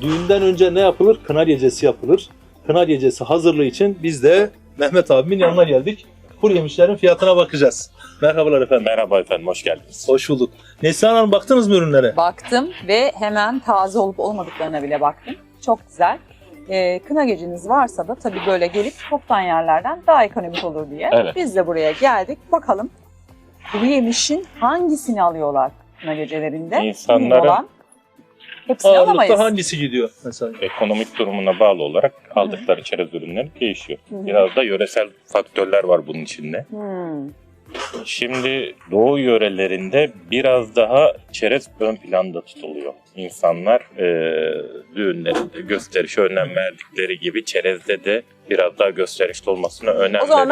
düğünden önce ne yapılır? Kına gecesi yapılır. Kına gecesi hazırlığı için biz de Mehmet abimin yanına geldik. Kuru yemişlerin fiyatına bakacağız. Merhabalar efendim. Merhaba efendim, hoş geldiniz. Hoş bulduk. Neslihan Hanım baktınız mı ürünlere? Baktım ve hemen taze olup olmadıklarına bile baktım. Çok güzel. Ee, kına geceniz varsa da tabii böyle gelip toptan yerlerden daha ekonomik olur diye. Evet. Biz de buraya geldik. Bakalım kuru yemişin hangisini alıyorlar kına gecelerinde? İnsanların- Mühim olan. Hepsini alamayız. Ağırlıkta hangisi gidiyor mesela? Ekonomik durumuna bağlı olarak aldıkları çerez ürünleri değişiyor. Hı. Biraz da yöresel faktörler var bunun içinde. Hmm. Şimdi doğu yörelerinde biraz daha çerez ön planda tutuluyor. İnsanlar e, düğünlerinde gösterişe önem verdikleri gibi çerezde de biraz daha gösterişli olmasına önem O zaman veriyor.